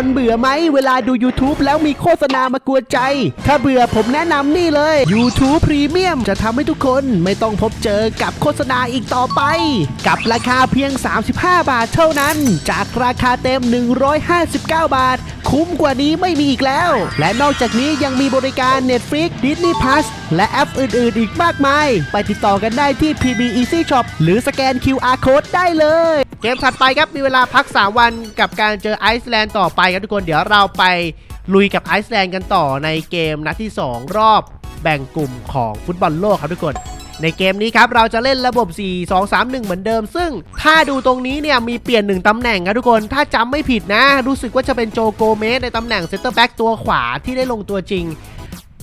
คนเบื่อไหมเวลาดู YouTube แล้วมีโฆษณามากวนใจ ถ้าเบื่อผมแนะนำนี่เลย YouTube Premium จะทำให้ทุกคนไม่ต้องพบเจอกับโฆษณาอีกต่อไป กับราคาเพียง 35 บาทเท่านั้น จากราคาเต็ม 159 บาท คุ้มกว่านี้ไม่มีอีกแล้ว และนอกจากนี้ยังมีบริการ Netflix Disney Plus และแอปอื่นๆ อีกมากมาย ไปติดต่อกันได้ที่ PB Easy Shop หรือสแกน QR Code ได้เลย เกมถัดไปครับมีเวลาพัก 3 วันกับการเจอไอซ์แลนด์ต่อไปครับทุกคนเดี๋ยวเราไปลุยกับไอซ์แลนด์กันต่อในเกมนัดที่ 2 รอบแบ่งกลุ่มของฟุตบอลโลกครับทุกคน ในเกมนี้ครับเราจะเล่นระบบ 4 2 3 1 เหมือนเดิม ซึ่งถ้าดูตรงนี้เนี่ยมีเปลี่ยน 1ตำแหน่งครับทุกคนถ้าจำไม่ผิดนะ รู้สึกว่าจะเป็นโจโกเมสในตำแหน่งเซนเตอร์แบ็กตัวขวาที่ได้ลงตัวจริง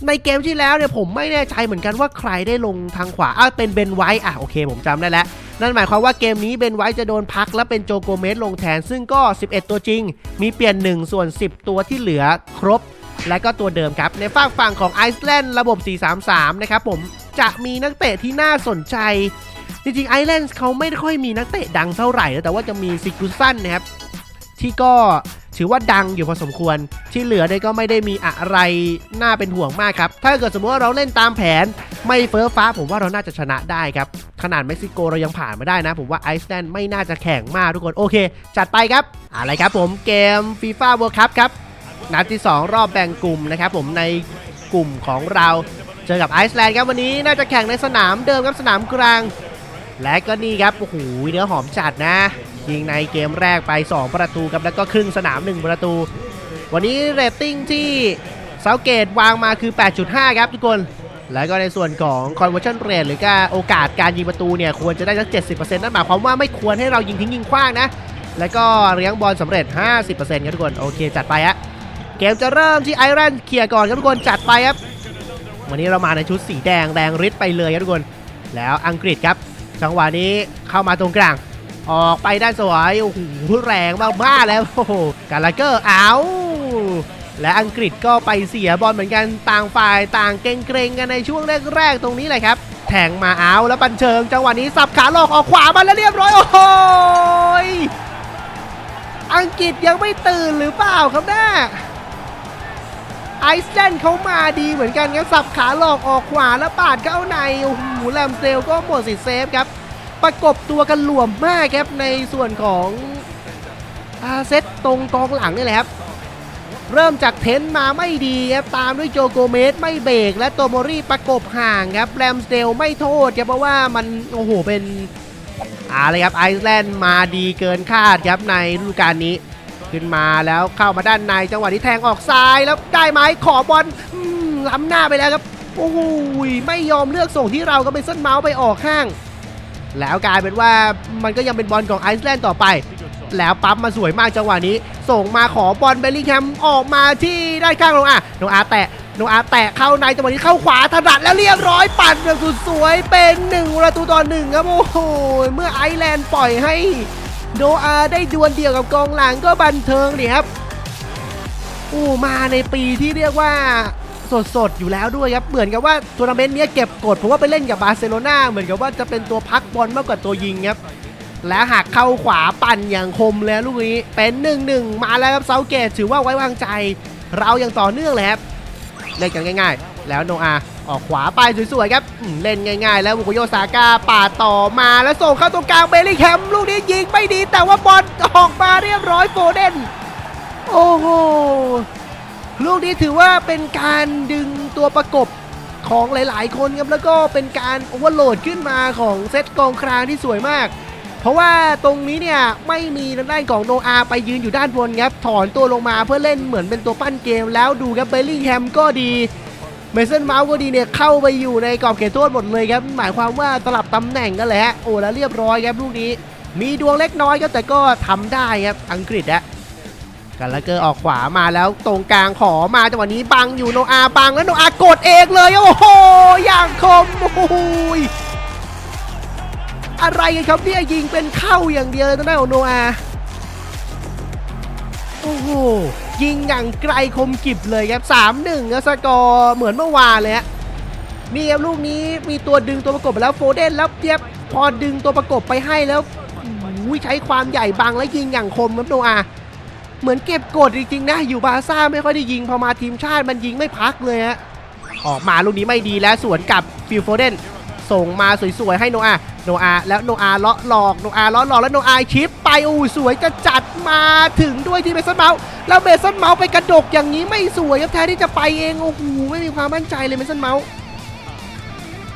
ในเกมที่แล้วเนี่ยผมไม่แน่ใจเหมือนกันว่าใครได้ลงทางขวาอะเป็นเบนไวท์อะโอเคผมจำได้แล้ว นั่นหมายความว่าเกมนี้เบนไวท์จะโดนพักและเป็นโจโกเมสลงแทน ซึ่งก็ 11 ตัวจริง มีเปลี่ยน 1 ส่วน 10 ตัวที่เหลือครบ และก็ตัวเดิมครับ ในฝากฝั่งของไอซ์แลนด์ระบบ 433 นะครับผมจะมีนักเตะที่น่าสนใจ จริงๆไอซ์แลนด์เขาไม่ค่อยมีนักเตะดังเท่าไหร่นะแต่ว่าจะมีซิกุสันนะครับที่ก็ ถือว่าดังอยู่พอสมควร ที่เหลือเนี่ยก็ไม่ได้มีอะไรน่าเป็นห่วงมากครับ ถ้าเกิดสมมติว่าเราเล่นตามแผน ไม่เฟ้อฟ้าผมว่าเราน่าจะชนะได้ครับ ขนาดเม็กซิโกเรายังผ่านมาได้นะ ผมว่าไอซ์แลนด์ไม่น่าจะแข่งมากทุกคนโอเค จัดไปครับอะไรครับผมเกมฟีฟ่าเวิลด์คัพครับนัดที่ 2 รอบแบ่งกลุ่มนะครับผมในกลุ่มของเราเจอกับไอซ์แลนด์ครับวันนี้น่าจะแข่งในสนามเดิมครับสนามกลาง และก็นี่ครับโอ้โหเนื้อหอมจัดนะ ยิงในเกมแรกไป 2 ประตูครับแล้วก็ครึ่งสนาม 1 ประตู วันนี้เรตติ้งที่เซาเกตวางมาคือ 8.5 ครับทุกคน แล้วก็ในส่วนของ conversion rate หรือก็โอกาสการยิงประตูเนี่ยควรจะได้สัก 70%นั่นหมายความว่าไม่ควรให้เรายิงทิ้งยิงขว้างนะ แล้วก็เลี้ยงบอลสำเร็จ 50%ครับทุกคน โอเค จัดไปฮะเกมจะเริ่มที่ไอรอนเคลียร์ก่อนครับทุกคนจัดไปครับ วันนี้เรามาในชุดสีแดงแรงฤทธิ์ไปเลยครับทุกคน แล้วอังกฤษครับจังหวะนี้เข้ามาตรงกลาง ออกไปได้สวยโอ้โหแรงมากบ้าแล้วโอ้โหกาลาเกอร์เอาและอังกฤษก็ไปเสียบอลเหมือนกันต่างฝ่ายต่างเกรงๆกันในช่วงแรกๆตรงนี้เลยครับ แทงมาเอาแล้วบันเชิงจังหวะนี้สับขาหลอกออกขวามาแล้วเรียบร้อยโอ้โหยอังกฤษยังไม่ตื่นหรือเปล่าครับน้าไอซ์แลนด์เขามาดีเหมือนกันครับสับขาหลอกออกขวาแล้วปาดเข้าในโอ้โหแลมเซลก็หมดสิทธิ์เซฟครับ ประกบตัวกันหลวมมากครับในส่วนของอาเซตตรงกองหลังนี่แหละครับ เริ่มจากเทนมาไม่ดีครับตามด้วยโจโกเมสไม่เบรกและโตโมรี่ประกบห่างครับแรมสเดลไม่โทษครับเพราะว่ามันโอ้โหเป็นอะไรครับไอซ์แลนด์มาดีเกินคาดครับในฤดูกาลนี้ขึ้นมาแล้วเข้ามาด้านในจังหวะที่แทงออกซ้ายแล้วได้ไหมขอบอลล้ำหน้าไปแล้วครับโอ้โหไม่ยอมเลือกส่งที่เราก็เป็นเส้นเมาส์ไปออกข้าง แล้วกลายเป็นว่ามันก็ยังเป็นบอลของไอซ์แลนด์ต่อไป แล้วปั๊มมาสวยมากจังหวะนี้ ส่งมาขอบอลเบลลิงแฮมออกมาที่ด้านข้างโนอาโนอาแตะโนอาแตะเข้าในจังหวะนี้เข้าขวาถนัดแล้วเรียบร้อยปัดแบบสุดสวยเป็นหนึ่งประตูต่อหนึ่งครับโอ้โหเมื่อไอซ์แลนด์ปล่อยให้โนอาได้ดวลเดียวกับกองหลังก็บันเทิงดีครับอู้มาในปีที่เรียกว่า สดๆ อยู่แล้วด้วยครับเหมือนกับว่าทัวร์นาเมนต์เนี้ยเก็บกดเพราะว่าไปเล่นกับบาร์เซโลนาเหมือนกับว่าจะเป็นตัวพักบอลมากกว่าตัวยิงครับและหากเข้าขวาปั่นอย่างคมแล้วลูกนี้เป็นหนึ่งหนึ่งมาแล้วครับเซาเกตถือว่าไว้วางใจ เราอย่างต่อเนื่องเลยครับเล่นกันง่าย ๆ แล้วโนอาออกขวาไปสวยๆครับเล่นง่าย ๆ แล้วบุโกโยซาก้าปาดต่อมาแล้วส่งเข้าตรงกลางเบลลี่แคมลูกนี้ยิงไม่ดี แต่ว่าบอลออกมาเรียบร้อยโฟเดนโอ้โห ลูกนี้ถือว่าเป็นการดึงตัวประกบของหลาย ๆ คนครับแล้วก็เป็นการโอเวอร์โหลดขึ้นมาของเซตกองกลางที่สวยมาก เพราะว่าตรงนี้เนี่ยไม่มีทางด้านของโนอาไปยืนอยู่ด้านบนครับถอนตัวลงมาเพื่อเล่นเหมือนเป็นตัวปั้นเกมแล้วดูครับเบลลิงแฮมก็ดีเมสันเมาส์ก็ดีเนี่ยเข้าไปอยู่ในกรอบเขตโทษหมดเลยครับ หมายความว่าสลับตำแหน่งกันแหละโอ้แล้วเรียบร้อยครับลูกนี้ มีดวงเล็กน้อยครับแต่ก็ทำได้ครับอังกฤษอะ กันแล้วเกอร์ออกขวามาแล้วตรงกลางขอมาจังหวะนี้บังอยู่โนอาบังแล้วโนอากดเองเลยโอ้โหอย่างคมโอ้ยอะไรกันครับเนี่ยยิงเป็นเข้าอย่างเดียวเลยตอนนั้นของโนอาโอ้โหยิงอย่างไกลคมกิบเลยครับ 3-1แล้วสกอร์เหมือนเมื่อวานเลยฮะนี่ครับลูกนี้มีตัวดึงตัวประกบไปแล้วโฟเดนแล้วเย็บพอดึงตัวประกบไปให้แล้วอุ้ยใช้ความใหญ่บังแล้วยิงอย่างคมครับโนอา เหมือนเก็บกดจริงๆนะ อยู่บาซ่าไม่ค่อยได้ยิง พอมาทีมชาติมันยิงไม่พักเลยฮะ ออกมาลูกนี้ไม่ดีแล้วสวนกับฟิลโฟเดน ส่งมาสวยๆให้โนอา โนอา แล้วโนอาเลาะหลอก โนอาเลาะหลอก แล้วโนอาชิปไปอู้สวยจะจัดมาถึงด้วยที่เบสันเมาส์แล้วเบสันเมาส์ไปกระดกอย่างนี้ไม่สวยครับแทนที่จะไปเองโอ้โหไม่มีความมั่นใจเลยเบสันเมาส์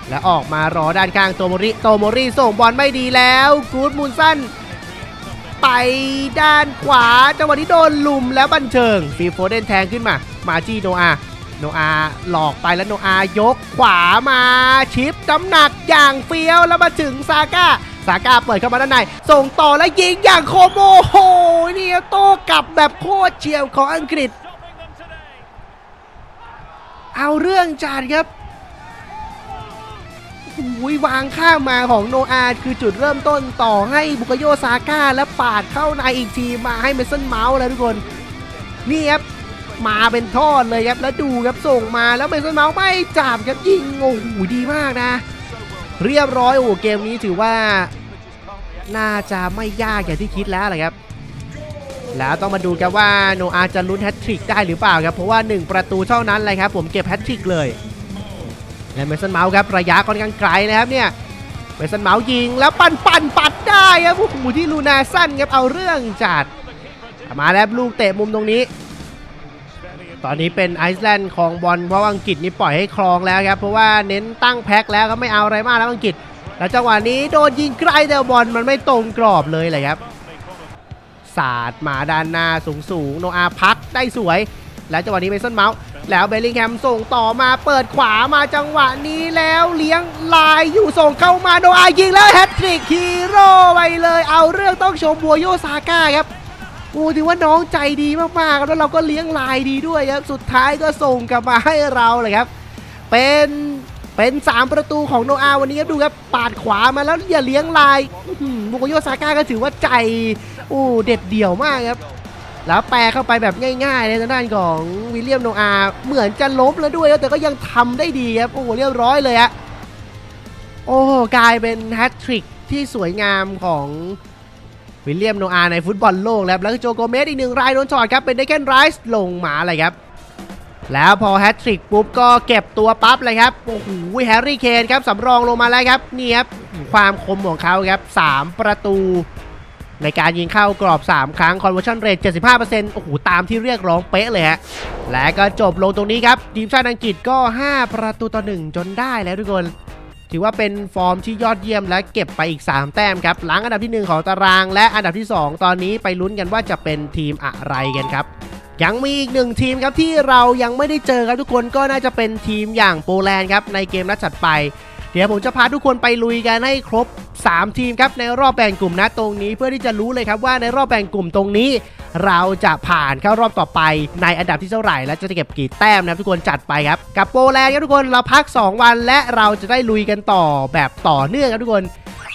แล้วออกมารอด้านข้างโตโมริ โตโมริส่งบอลไม่ดีแล้ว กูดมูนสัน ไปด้านขวาจังหวะนี้โดนลุมแล้วบันเชิงฟีโฟเดนแทงขึ้นมา มาที่โนอาโนอาหลอกไปแล้วโนอายกขวามาชิปน้ำหนักอย่างเฟี้ยวแล้วมาถึงซาก้าซาก้าเปิดเข้ามาด้านใน ส่งต่อแล้วยิงอย่างโคโมโหนี่โต้กลับแบบโคตรเฉียวของอังกฤษ เอาเรื่องจานครับ อุ้ยวางข้ามมาของโนอาคือจุดเริ่มต้นต่อให้บุกโยซาก้าและปาดเข้าในอีกทีมาให้เมสันเมาส์แล้วทุกคนนี่ครับมาเป็นทอดเลยครับแล้วดูครับส่งมาแล้วเมสันเมาส์ไม่จับครับยิงโอ้โหดีมากนะ เรียบร้อยโอ้โหเกมนี้ถือว่า น่าจะไม่ยากอย่างที่คิดแล้วแหละครับแล้วต้องมาดูกันว่าโนอาจะลุ้นแฮตทริกได้หรือเปล่าครับเพราะว่า 1 ประตูเท่านั้นเลยครับผมเก็บแฮตทริกเลย และเมสันเมาส์ครับระยะค่อนข้างไกลนะครับเนี่ยเมสันเมาส์ยิงแล้วปั่นปั่นปัดได้ครับโอ้โหที่ลูนาสั้นครับเอาเรื่องจัดมาแล้วลูกเตะมุมตรงนี้ ตอนนี้เป็นไอซ์แลนด์ของบอลเพราะอังกฤษนี่ปล่อยให้ครองแล้วครับเพราะว่าเน้นตั้งแพ็คแล้วก็ไม่เอาอะไรมากแล้วอังกฤษแล้วจังหวะนี้โดนยิงไกลแต่บอลมันไม่ตรงกรอบเลยเลยครับ สาดมาด้านหน้าสูงสูงโนอาพักได้สวย แล้วจังหวะนี้เมสันเมาส์แล้วเบลลิงแฮมส่งต่อมาเปิดขวามาจังหวะนี้แล้วเลี้ยงลายอยู่ส่งเข้ามาโนอายิงแล้วแฮตทริกฮีโร่ไปเลย เอาเรื่องต้องชมบัวโยซาก้าครับโอ้ถือว่าน้องใจดีมากๆแล้วเราก็เลี้ยงลายดีด้วยครับสุดท้ายก็ส่งกลับมาให้เราเลยครับ เป็นเป็น 3 ประตูของโนอาวันนี้ครับดูครับปาดขวามาแล้วอย่าเลี้ยงลายบุกโยซาก้าก็ถือว่าใจโอ้เด็ดเดี่ยวมากครับ แล้วแปลเข้าไปแบบง่ายๆในทางด้านของวิลเลียมโนอาเหมือนจะล้มแล้วด้วยแต่ก็ยังทำได้ดีครับโอ้เรียบร้อยเลยฮะโอ้กลายเป็นแฮตทริกที่สวยงามของวิลเลียมโนอาในฟุตบอลโลกแล้วแล้วก็โจโกเมสอีกหนึ่งรายโดนจอดครับเป็นไดเคนไรส์ลงมาเลยครับ แล้วพอแฮตทริกปุ๊บก็เก็บตัวปั๊บเลยครับโอ้โหแฮร์รี่เคนครับสำรองลงมาแล้วครับนี่ครับความคมของเขาครับ 3 ประตู ในการยิงเข้ากรอบ 3 ครั้ง conversion rate 75%โอ้โห ตามที่เรียกร้องเป๊ะเลยฮะ และก็จบลงตรงนี้ครับ ทีมชาติอังกฤษก็ 5 ประตูต่อ 1 จนได้แล้วทุกคน ถือว่าเป็นฟอร์มที่ยอดเยี่ยมและเก็บไปอีก 3 แต้มครับ หลังอันดับทีหนึ่1 ของตาราง และอันดับที่ 2 ตอนนี้ไปลุ้นกันว่าจะเป็นทีมอะไรกันครับยังมีอีกหนึ่งทีมครับที่เรายังไม่ได้เจอครับทุกคนก็น่าจะเป็นทีมอย่างโปแลนด์ครับในเกมนัดถัดไป ดี๋ยวผมจะพาทุกคนไปลุยกันให้ครบ 3 ทีมครับในรอบแบ่งกลุ่มนะตรงนี้ เพื่อที่จะรู้เลยครับว่าในรอบแบ่งกลุ่มตรงนี้ เราจะผ่านเข้ารอบต่อไปในอันดับที่เท่าไหร่ และจะเก็บกี่แต้มนะทุกคนจัดไปครับกับโปแลนด์ครับทุกคนเราพัก 2 วันและเราจะได้ลุยกันต่อแบบต่อเนื่องครับทุกคน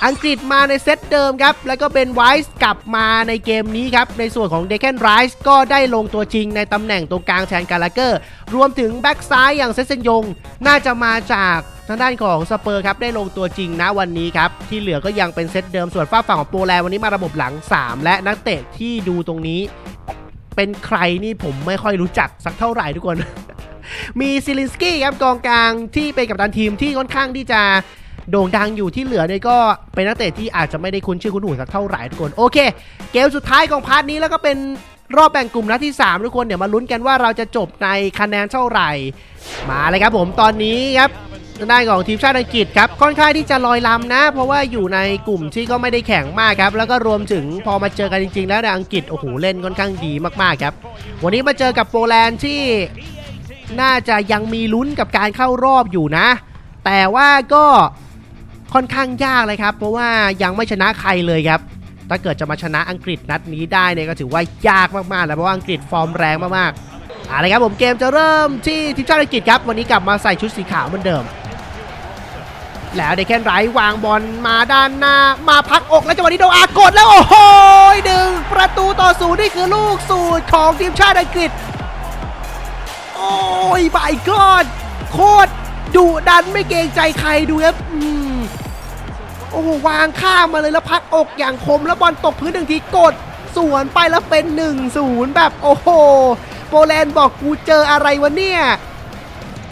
อังกฤษมาในเซตเดิมครับ แล้วก็เป็นไวส์กลับมาในเกมนี้ครับ ในส่วนของเด c แคนไรส์ก็ได้ลงตัวจริงในตำแหน่งตรงกลางแทนกาลาเกอร์ รวมถึงแบ็กซ้ายอย่างเซซเซนยง น่าจะมาจาก ทางด้านของสเปอร์ครับได้ลงตัวจริงนะวันนี้ครับ ที่เหลือก็ยังเป็นเซตเดิมส่วนฝ้าฝั่งของโปแลนด์วันนี้มาระบบหลัง 3 และนักเตะที่ดูตรงนี้ เป็นใครนี่ผมไม่ค่อยรู้จักสักเท่าไหร่ทุกคน มีซิลินสกี้ครับกองกลางที่เป็นกัปตันทีมที่ค่อนข้างที่จะโด่งดังอยู่ที่เหลือเนี่ยก็เป็นนักเตะที่อาจจะไม่ได้คุ้นชื่อคุ้นหูสักเท่าไหร่ทุกคนโอเค เกมสุดท้ายของพาร์ทนี้แล้วก็เป็นรอบแบ่งกลุ่มนัดที่ 3 ทุกคนเดี๋ยวมาลุ้นกันว่าเราจะจบในคะแนนเท่าไหร่ มาเลยครับผมตอนนี้ครับ ทางด้านของทีมชาติอังกฤษครับค่อนข้างที่จะลอยลำนะ เพราะว่าอยู่ในกลุ่มที่ก็ไม่ได้แข่งมากครับแล้วก็รวมถึงพอมาเจอกันจริง ๆ แล้วในอังกฤษโอ้โหเล่นค่อนข้างดีมากๆครับวันนี้มาเจอกับโปแลนด์ที่น่าจะยังมีลุ้นกับการเข้ารอบอยู่นะ แต่ว่าก็ค่อนข้างยากเลยครับ เพราะว่ายังไม่ชนะใครเลยครับ ถ้าเกิดจะมาชนะอังกฤษนัดนี้ได้เนี่ยก็ถือว่ายากมากๆแล้วเพราะว่าอังกฤษฟอร์มแรงมากๆอาละครับผมเกมจะเริ่มที่ทีมชาติอังกฤษครับวันนี้กลับมาใส่ชุดสีขาวเหมือนเดิม แล้วเดคแคนไรวางบอลมาด้านหน้า มาพักอกแล้วจังหวะนี้โดนอากดแล้วโอ้โหหนึ่งประตูต่อศูนย์นี่คือลูกสูตรของทีมชาติอังกฤษ โอ้ยบายกอดโคตรดุดันไม่เกรงใจใครดูครับอืมโอ้วางข้ามมาเลยแล้วพักอกอย่างคมแล้วบอลตกพื้นหนึ่งทีกดสวนไปแล้วเป็น 1-0 แบบโอ้โห โปแลนด์บอกกูเจออะไรวะเนี่ย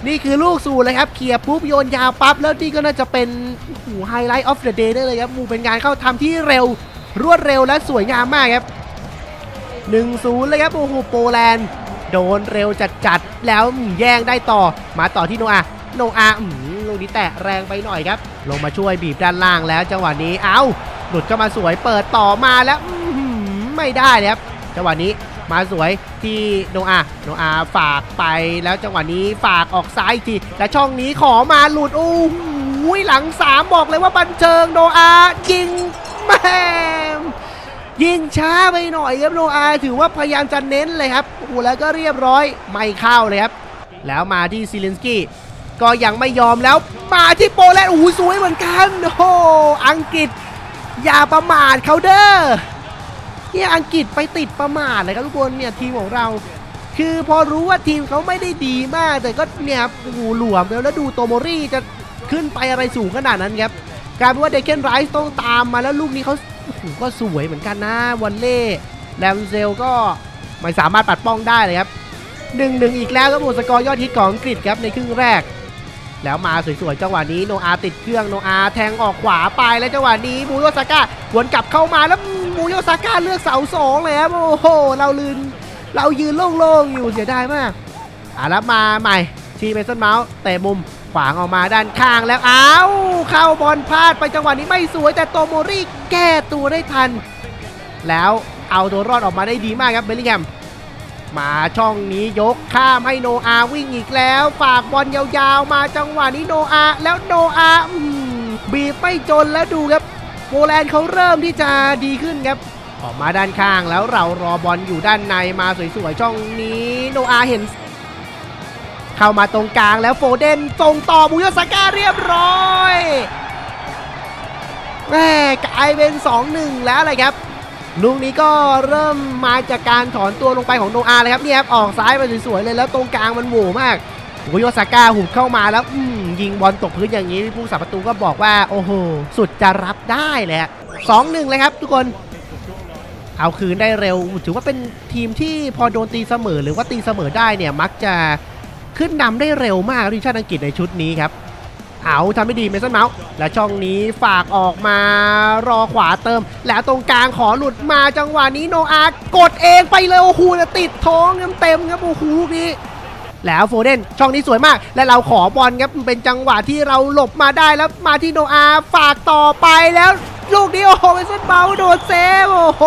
นี่คือลูกสูเลยครับเคลียร์ปุ๊บโยนยาวปั๊บแล้วนี่ก็น่าจะเป็นหูไฮไลท์ออฟเดอะเดย์ได้เลยครับมูเป็นงานเข้าทำที่เร็วรวดเร็วและสวยงามมากครับ1-0เลยครับโอ้โหโปแลนด์โดนเร็วจัดๆแล้วแย่งได้ต่อมาต่อที่โนอาโนอาลูกนี้แตะแรงไปหน่อยครับ ลงมาช่วยบีบด้านล่างแล้วจังหวะนี้เอ้าหลุดเข้ามาสวยเปิดต่อมาแล้วไม่ได้ครับจังหวะนี้ มาสวยที่โนอาโนอาฝากไปแล้วจังหวะนี้ฝากออกซ้ายอีกทีและช่องนี้ขอมาหลุดโอ้โหหลังสามบอกเลยว่าบันเทิงโนอายิงแม่ยิงช้าไปหน่อยครับโนอาถือว่าพยายามจะเน้นเลยครับโอ้แล้วก็เรียบร้อยไม่เข้าเลยครับ แล้วมาที่ซิลินสกี้ก็ยังไม่ยอมแล้วมาที่โปแลนด์โอ้สวยเหมือนกันโอ้อังกฤษอย่าประมาทเขาเด้อ เนี่ยอังกฤษไปติดประมาทเลยครับทุกคนเนี่ยทีมของเรา คือพอรู้ว่าทีมเขาไม่ได้ดีมาก แต่ก็เนี่ยครับโอ้โหหลวมแล้วแล้วดูโตโมรี่จะขึ้นไปอะไรสูงขนาดนั้นครับกลายเป็นว่าเดเคนไรส์ต้องตามมาแล้วลูกนี้เขาก็สวยเหมือนกันนะวันเล่แรมเซลก็ไม่สามารถปัดป้องได้เลยครับหนึ่งหนึ่งอีกแล้วครับหมดสกอร์ยอดฮิตของอังกฤษครับในครึ่งแรก แล้วมาสวยๆจังหวะนี้โนอาติดเครื่องโนอาแทงออกขวาไปแล้วจังหวะนี้มูโยซาก้าวนกลับเข้ามาแล้ว มูโยซาก้าเลือกเสาสองเลยครับโอ้โหเราลืนเรายืนโล่งๆอยู่เสียดายมากอะแล้วมาใหม่ทีเมสันเมาส์เตะมุมขวางออกมาด้านข้างแล้วอ้าวเข้าบอลพลาดไปจังหวะนี้ไม่สวยแต่โตโมรี่แก้ตัวได้ทัน แล้วเอาตัวรอดออกมาได้ดีมากครับเบลลิงแฮมมาช่องนี้ยกข้ามให้โนอาวิ่งอีกแล้ว ฝากบอลยาวๆ มาจังหวะนี้โนอาแล้วโนอาบีบไม่จนแล้วดูครับ โปแลนด์เขาเริ่มที่จะดีขึ้นครับ ออกมาด้านข้างแล้วเรารอบอลอยู่ด้านในมาสวยๆช่องนี้โนอาเห็น เข้ามาตรงกลางแล้วโฟเดนส่งต่อบุยสก้าเรียบร้อยแม่กลายเป็น 2-1 แล้วเลยครับลูกนี้ก็เริ่มมาจากการถอนตัวลงไปของโนอาเลยครับนี่ครับออกซ้ายไปสวยๆเลยแล้วตรงกลางมันโหว่มากโอ้ยโอซาก้าหุบเข้ามาแล้วอืม ยิงบอลตกพื้นอย่างนี้ผู้สาประตูก็บอกว่าโอ้โหสุดจะรับได้เลยฮะสองหนึ่งเลยครับ ทุกคนเอาคืนได้เร็ว ถือว่าเป็นทีมที่พอโดนตีเสมอหรือว่าตีเสมอได้เนี่ยมักจะขึ้นนำได้เร็วมากทีมชาติอังกฤษในชุดนี้ครับเอาทำไม่ดีเมสันเมาส์และช่องนี้ฝากออกมารอขวาเติม แล้วตรงกลางขอหลุดมาจังหวะนี้โนอาห์กดเองไปเลยโอ้โหติดท้องเต็มๆครับโอ้โหลูกนี้ แล้วโฟเดนช่องนี้สวยมาก และเราขอบอลครับเป็นจังหวะที่เราหลบมาได้แล้วมาที่โนอาฝากต่อไปแล้วลูกนี้โอ้โหเมสันเมาโดดเซฟโอ้โห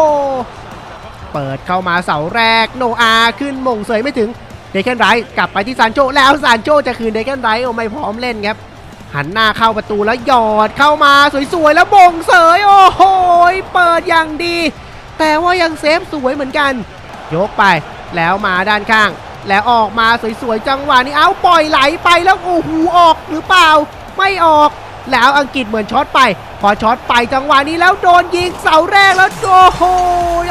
เปิดเข้ามาเสาแรกโนอาขึ้นมงเสยไม่ถึงเดคอนไรท์กลับไปที่ซานโชแล้วซานโชจะคืนเดคอนไรท์โอ้ไม่พร้อมเล่นครับ หันหน้าเข้าประตูแล้วหยอดเข้ามาสวยๆแล้วมงเสยโอ้โหเปิดอย่างดี แต่ว่ายังเซฟสวยเหมือนกัน ยกไปแล้วมาด้านข้าง แล้วออกมาสวยๆจังหวะนี้เอาปล่อยไหลไปแล้วโอ้โหออกหรือเปล่า ไม่ออก แล้วอังกฤษเหมือนช็อตไป พอช็อตไปจังหวะนี้แล้วโดนยิงเสาแรกแล้วโอ้โห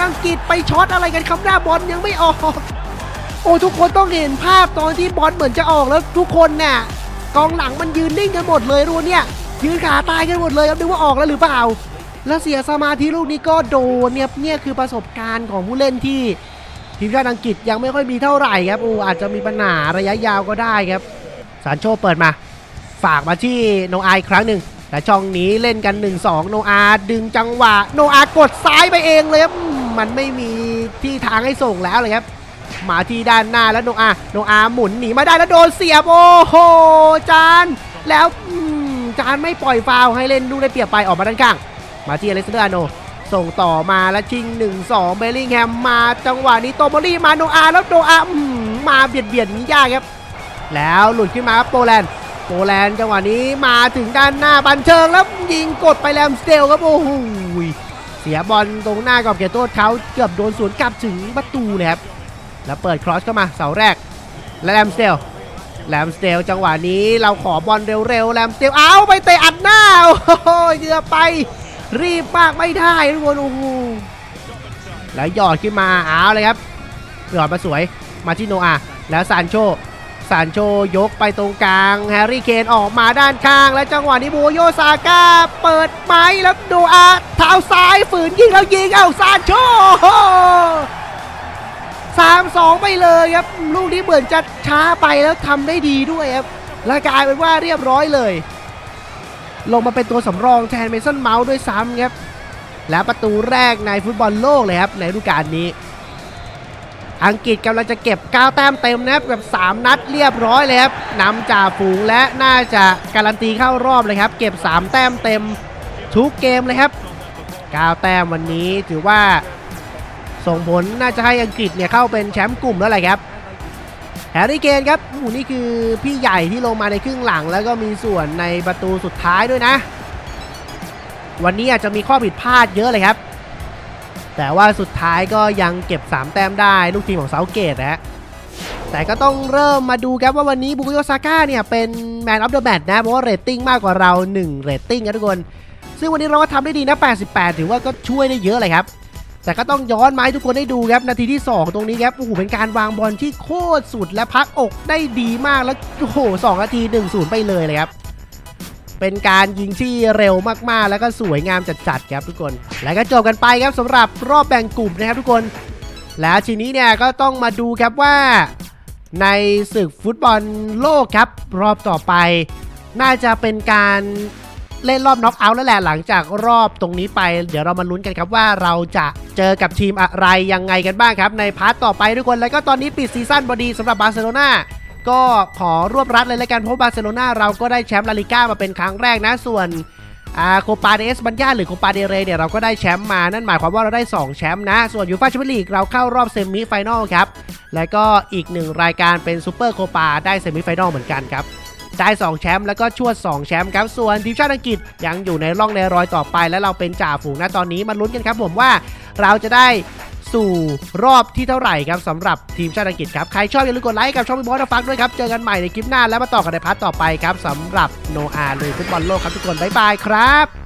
อังกฤษไปช็อตอะไรกันคำหน้าบอลยังไม่ออก โอ้ทุกคนต้องเห็นภาพตอนที่บอลเหมือนจะออกแล้วทุกคนเนี่ยกองหลังมันยืนนิ่งกันหมดเลยรัวเนี่ยยืนขาตายกันหมดเลยครับนึกว่าออกแล้วหรือเปล่า แล้วเสียสมาธิลูกนี้ก็โดนเนี่ยเนี่ยคือประสบการณ์ของผู้เล่นที่ ทีมชาติอังกฤษยังไม่ค่อยมีเท่าไหร่ครับอ้อาจจะมีปัญหาระยะยาวก็ได้ครับสานโชเปิดมา ฝากมาที่โนอาอีกครั้งหนึ่งแต่ช่องนี้เล่นกัน 1-2 โนอาดึงจังหวะ โนอากดซ้ายไปเองเลยครับมันไม่มีที่ทางให้ส่งแล้วเลยครับมาที่ด้านหน้าแล้วโนอาโนอาหมุนหนีมาได้แล้วโดนเสียบโอ้โหจานแล้วจานไม่ปล่อยฟาวให้เล่นดูได้เปรียบไปออกมาด้านข้าง มาที่อเล็กซานเดอร์อาร์โน ส่งต่อมาแล้วชิง 1-2 เบลลิงแฮมมาจังหวะนี้โตโมรี่มาโนอาแล้วโนอามาเบียดเบียดยางนี้ยากครับ แล้วหลุดขึ้นมาครับโปแลนด์โปแลนด์จังหวะนี้มาถึงด้านหน้าบันเชิงแล้วยิงกดไปแลมสเตลครับโอ้โหเสียบอลตรงหน้ากรอบเขตโทษเขาเกือบโดนสวนกลับถึงประตูเลยครับแล้วเปิดครอสเข้ามาเสาแรกและแรมสเตลแรมสเตลจังหวะนี้เราขอบอลเร็วๆแรมสเตลเอาไปเตะอัดหน้าโอ้โหเกือบไป รีบมากไม่ได้ทุกคนโอ้โหแล้วหยอดขึ้นมาเอาเลยครับหยอดมาสวยมาที่โนอาแล้วซานโชซานโชยกไปตรงกลางแฮร์รี่เคนออกมาด้านข้าง และจังหวะนี้บูโยซาก้าเปิดไม้แล้วดูอาเท้าซ้ายฝืนยิงแล้วยิงเอ้าซานโชสามสองไปเลยครับ ลูกนี้เหมือนจะช้าไปแล้วทำได้ดีด้วยครับและกลายเป็นว่าเรียบร้อยเลย ลงมาเป็นตัวสำรองแทนเมสันเมาส์ด้วยซ้ำครับและประตูแรกในฟุตบอลโลกเลยครับในฤดูกาลนี้ อังกฤษกำลังจะเก็บ 9 แต้มเต็มนะครับแบบ3 นัดเรียบร้อยเลยครับนำจ่าฝูงและน่าจะการันตีเข้ารอบเลยครับ เก็บ 3 แต้มเต็มทุกเกมเลยครับ 9 แต้มวันนี้ถือว่าส่งผลน่าจะให้อังกฤษเนี่ยเข้าเป็นแชมป์กลุ่มแล้วแหละครับ แฮร์รี่เกนครับโอ้โหนี่คือพี่ใหญ่ที่ลงมาในครึ่งหลัง แล้วก็มีส่วนในประตูสุดท้ายด้วยนะ วันนี้อาจจะมีข้อผิดพลาดเยอะเลยครับ แต่ว่าสุดท้ายก็ยังเก็บ 3 แต้มได้ลูกทีมของเซาเกตนะฮะแต่ก็ต้องเริ่มมาดูครับว่าวันนี้บุกโยซาก้าเนี่ยเป็นแมนออฟเดอะแมตช์นะเพราะว่าเรตติ้งมากกว่าเรา1เรตติ้งครับทุกคน ซึ่งวันนี้เราก็ทำได้ดีนะ 88 ถือว่าก็ช่วยได้เยอะเลยครับ แต่ก็ต้องย้อนมาให้ทุกคนได้ดูครับนาทีที่ 2 ตรงนี้ครับโอ้โหเป็นการวางบอลที่โคตรสุดและพักอกได้ดีมากแล้วโอ้โห2นาที1-0ไปเลยเลยครับเป็นการยิงที่เร็วมากๆ แล้วก็สวยงามจัดๆครับทุกคน และก็จบกันไปครับสำหรับรอบแบ่งกลุ่มนะครับทุกคน แล้วทีนี้เนี่ยก็ต้องมาดูครับว่า ในศึกฟุตบอลโลกครับ รอบต่อไป น่าจะเป็นการ เล่นรอบน็อกเอาท์แล้วแหละหลังจากรอบตรงนี้ไป เดี๋ยวเรามาลุ้นกันครับว่าเราจะเจอกับทีมอะไรยังไงกันบ้างครับ ในพาร์ทต่อไปทุกคนแล้วก็ตอนนี้ปิดซีซั่นพอดีสำหรับบาร์เซโลนาก็ขอรวบรัดเลยแล้วกันเพราะบาร์เซโลนาเราก็ได้แชมป์ลาลิก้ามาเป็นครั้งแรกนะส่วนอาโคปาเดสบัญญาหรือโคปาเดเรเนี่ยเราก็ได้แชมป์มา นั่นหมายความว่าเราได้ 2 แชมป์นะ ส่วนยูฟ่าแชมเปี้ยนลีกเราเข้ารอบเซมิไฟแนลครับ แล้วก็อีกหนึ่งรายการเป็นซูเปอร์โคปาได้เซมิไฟแนลเหมือนกันครับ ได้ 2 แชมป์แล้วก็ชวด 2 แชมป์ครับ ส่วนทีมชาติอังกฤษยังอยู่ในร่องในรอยต่อไป และเราเป็นจ่าฝูงนะตอนนี้มาลุ้นกันครับผมว่าเราจะได้สู่รอบที่เท่าไหร่ครับสำหรับทีมชาติอังกฤษครับ ใครชอบอย่าลืมกดไลค์กับช่องพี่บอสนะฟักด้วยครับ เจอกันใหม่ในคลิปหน้าแล้วมาต่อกันในพาร์ทต่อไปครับสำหรับโนอาเลยฟุตบอลโลกครับทุกคน บ๊ายบายครับ